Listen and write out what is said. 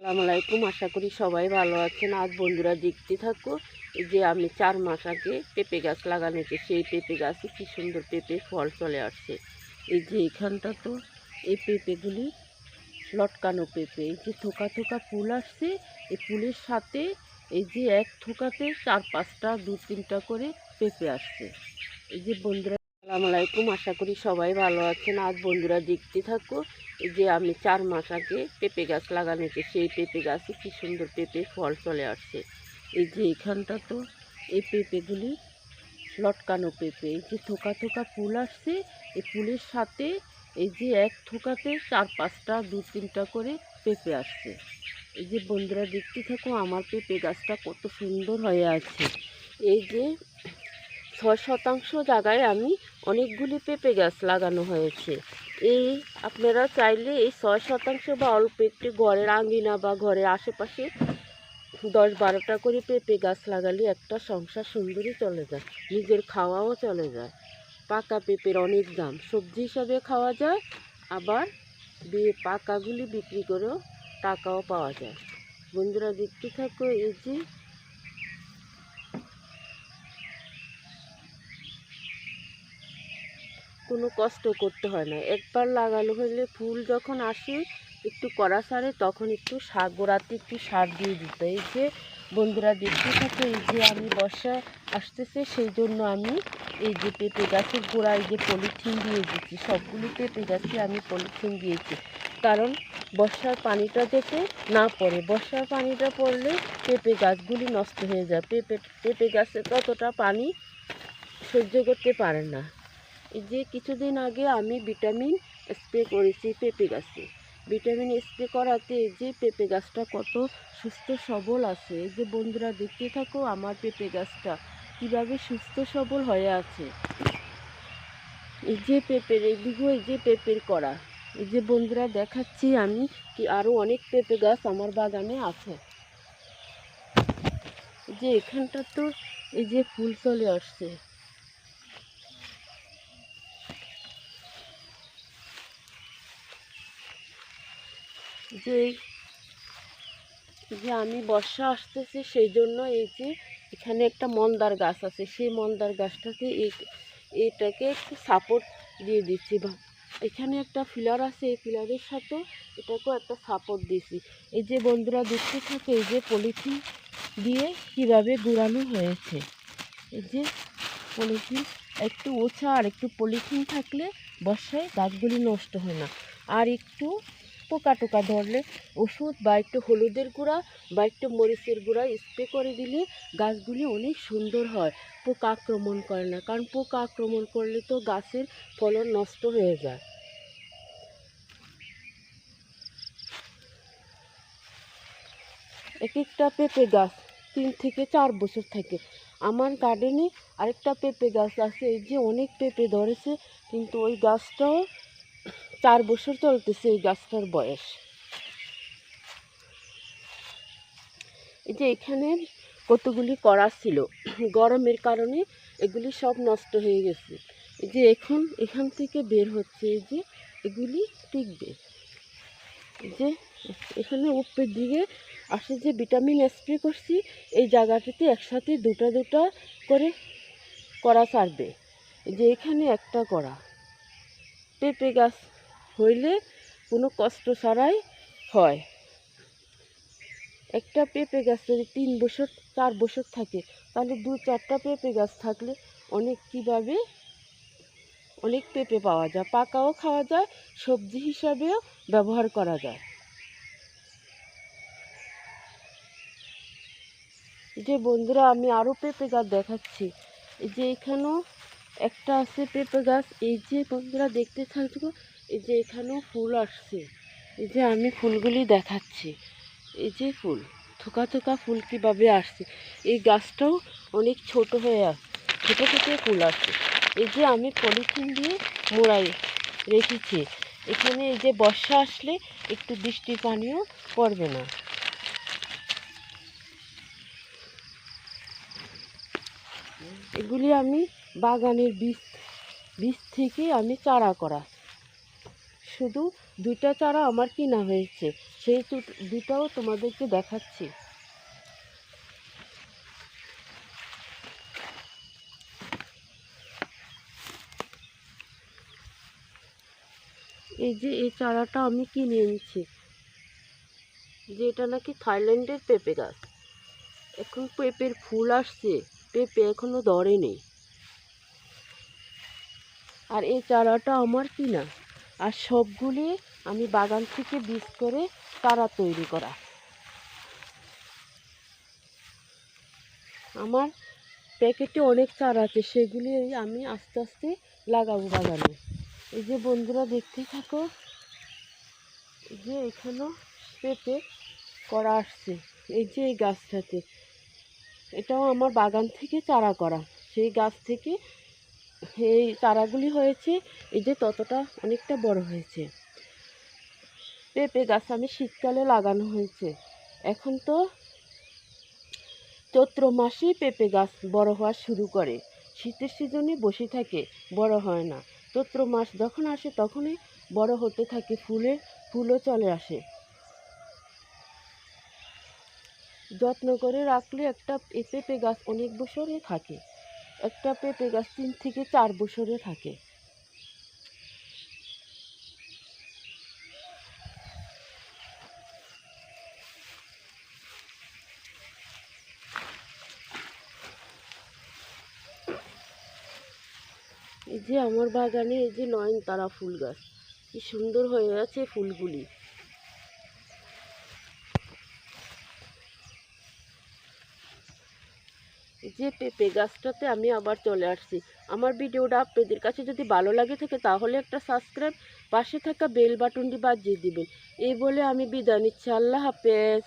আসসালামু আশা করি সবাই ভালো আছেন। আজ বন্ধুরা দেখতে থাকো যে আমি চার মাস আগে পেঁপে গাছ লাগানোতে সেই পেঁপে গাছে কি সুন্দর পেঁপে ফল চলে আসছে। এই যে এখানটা তো, এই পেঁপেগুলি লটকানো পেঁপে, এই যে থোকা থোকা ফুল আসছে, এই ফুলের সাথে এই যে এক থোকাতে চার পাঁচটা, দু তিনটা করে পেঁপে আসছে। এই যে বন্ধুরা আসসালামু আলাইকুম, আশা করি সবাই ভালো আছেন। আজ বন্ধুরা দেখতে থাকো, এই যে আমি চার মাস আগে পেঁপে গাছ লাগানোতে সেই পেঁপে গাছে কি সুন্দর পেঁপে ফল চলে আসছে। এই যে এখানটা তো, এই পেঁপেগুলি লটকানো পেঁপে, এই যে থোকা থোকা ফুল আসছে, এই ফুলের সাথে এই যে এক থোকাতে চার পাঁচটা, দু তিনটা করে পেঁপে আসছে। এই যে বন্ধুরা দেখতে থাকো, আমার পেঁপে গাছটা কত সুন্দর হয়ে আছে। এই যে ছয় শতাংশ জায়গায় আমি অনেকগুলি পেঁপে গাছ লাগানো হয়েছে। এই আপনারা চাইলে এই ছয় শতাংশ বা অল্প একটু ঘরের আঙ্গিনা বা ঘরের আশেপাশে দশ বারোটা করে পেঁপে গাছ লাগালে একটা সংসার সুন্দরই চলে যায়, নিজের খাওয়াও চলে যায়। পাকা পেঁপের অনেক দাম, সবজি হিসাবে খাওয়া যায়, আবার পাকাগুলি বিক্রি করেও টাকাও পাওয়া যায়। বন্ধুরা দেখতে থাকো এই যে কোনো কষ্ট করতে হয় না। একবার লাগানো হলে ফুল যখন আসে, একটু কড়া সারে, তখন একটু সার গোড়াতে একটু সার দিয়ে দিতে। এই যে বন্ধুরা দেখতে থাকে, এই যে আমি বর্ষা আসতেছে, সেই জন্য আমি এই যে পেঁপে গাছের গোড়ায় যে পলিথিন দিয়ে দিচ্ছি। সবগুলি পেঁপে গাছে আমি পলিথিন দিয়েছি। কারণ বর্ষার পানিটা যাতে না পড়ে। বর্ষার পানিটা পড়লে পেঁপে গাছগুলি নষ্ট হয়ে যায়। পেঁপে পেঁপে গাছে ততটা পানি সহ্য করতে পারে না। যে কিছুদিন আগে আমি ভিটামিন স্প্রে করেছি পেঁপে গাছে। ভিটামিন স্প্রে করাতে যে পেঁপে গাছটা কত সুস্থ, সবল আছে। এই যে বন্ধুরা দেখতে থাকো আমার পেঁপে গাছটা কীভাবে সুস্থ, সবল হয়ে আছে। এই যে পেঁপের এইদিকেও এই যে পেঁপের করা এই যে বন্ধুরা দেখাচ্ছি আমি কি আরও অনেক পেঁপে গাছ আমার বাগানে আছে। যে এখানটা তো এই যে ফুল চলে আসছে। যে যে আমি বর্ষা আসতেছে সেই জন্য এই যে এখানে একটা মন্দার গাছ আছে, সেই মন্দার গাছটাকে এটাকে একটু সাপোর্ট দিয়ে দিচ্ছি। বা এখানে একটা ফিলার আছে, এই ফিলারের সাথে এটাকেও একটা সাপোর্ট দিয়েছি এই যে বন্ধুরা দেখতে থাকে, এই যে পলিথিন দিয়ে কীভাবে গুড়ানো হয়েছে। এই যে পলিথিন, একটু ওছা আর একটু পলিথিন থাকলে বর্ষায় গাছগুলি নষ্ট হয় না। আর একটু পোকা টোকা ধরলে ওষুধ বা একটু হলুদের গুঁড়া বা একটু মরিচের গুঁড়া স্প্রে করে দিলে গাছগুলি অনেক সুন্দর হয়। পোকা আক্রমণ করে না, কারণ পোকা আক্রমণ করলে তো গাছের ফলন নষ্ট হয়ে যায়। এক একটা পেঁপে গাছ তিন থেকে চার বছর থাকে। আমার গার্ডেনে আরেকটা পেঁপে গাছ আছে, এই যে অনেক পেঁপে ধরেছে, কিন্তু ওই গাছটাও চার বছর চলতেছে এই গাছটার বয়স। এই যে এখানে কতগুলি করা ছিল, গরমের কারণে এগুলি সব নষ্ট হয়ে গেছে। এই যে এখন এখান থেকে বের হচ্ছে এই যে এগুলি টিকবে। যে এখানে উপরের দিকে আসে যে ভিটামিন স্প্রে করছি, এই জায়গাটাতে একসাথে দুটা দুটা করে করা ছাড়বে যে এখানে একটা করা পেঁপে গাছ হইলে কোনো কষ্ট ছাড়াই হয়। একটা পেঁপে গাছ যদি তিন বছর, চার বছর থাকে, তাহলে দু চারটা পেঁপে গাছ থাকলে অনেক কীভাবে? অনেক পেঁপে পাওয়া যায়, পাকাও খাওয়া যায়, সবজি হিসাবেও ব্যবহার করা যায়। যে বন্ধুরা, আমি আরও পেঁপে গাছ দেখাচ্ছি। যে এখানেও একটা আছে পেঁপে গাছ, এই যে বন্ধুরা দেখতে থাকব এই যে এখানেও ফুল আসছে। এই যে আমি ফুলগুলি দেখাচ্ছি। এই যে ফুল, থোকা থোকা ফুল কীভাবে আসছে। এই গাছটাও অনেক ছোট হয়ে আসছে ছোটো ছোটো ফুল আসছে। এই যে আমি পলিথিন দিয়ে মোড়াই রেখেছি। এখানে এই যে বর্ষা আসলে একটু বৃষ্টির পানিও পড়বে না। এগুলি আমি বাগানের বীজ বীজ থেকে আমি চারা করা। শুধু দুইটা চারা আমার কিনা হয়েছে, সেই দুটাও তোমাদেরকে দেখাচ্ছি। এই যে এই চারাটা আমি কিনে এনেছি, যে এটা নাকি থাইল্যান্ডের পেঁপে গাছ। এখন পেঁপের ফুল আসছে। পেঁপে এখনও ধরেনি। আর এই চারাটা আমার কিনা? আর সবগুলি আমি বাগান থেকে বীজ করে চারা তৈরি করা। আমার প্যাকেটে অনেক চারা আছে, সেগুলি আমি আস্তে আস্তে লাগাবো বাগানে। এই যে বন্ধুরা দেখতে থাকো যে এখানেও পেঁপে করা আসছে। এই যে এই গাছটাতে। এটাও আমার বাগান থেকে চারা করা। সেই গাছ থেকে এই চারাগুলি হয়েছে, এই যে ততটা অনেকটা বড় হয়েছে। পেঁপে গাছ আমি শীতকালে লাগানো হয়েছে। এখন তো চৈত্র মাসেই পেঁপে গাছ বড় হওয়া শুরু করে। শীতের সিজনে বসে থাকে, বড় হয় না। চৈত্র মাস যখন আসে তখনই বড় হতে থাকে, ফুলে, ফুলও চলে আসে। যত্ন করে রাখলে একটা পেঁপে গাছ অনেক বছরে থাকে। একটা পেঁপে গাছ তিন থেকে চার বছরে থাকে। এই যে আমার বাগানে এই যে নয়নতারা ফুল গাছ, কি সুন্দর হয়ে আছে ফুলগুলি। যে পেঁপে গাছটাতে আমি আবার চলে আসছি। আমার ভিডিওটা আপনাদের কাছে যদি ভালো লাগে থাকে তাহলে একটা সাবস্ক্রাইব পাশে থাকা বেল বাটনটি বাজিয়ে দিবেন। এই বলে আমি বিদায় নিচ্ছি। আল্লাহ হাফেজ।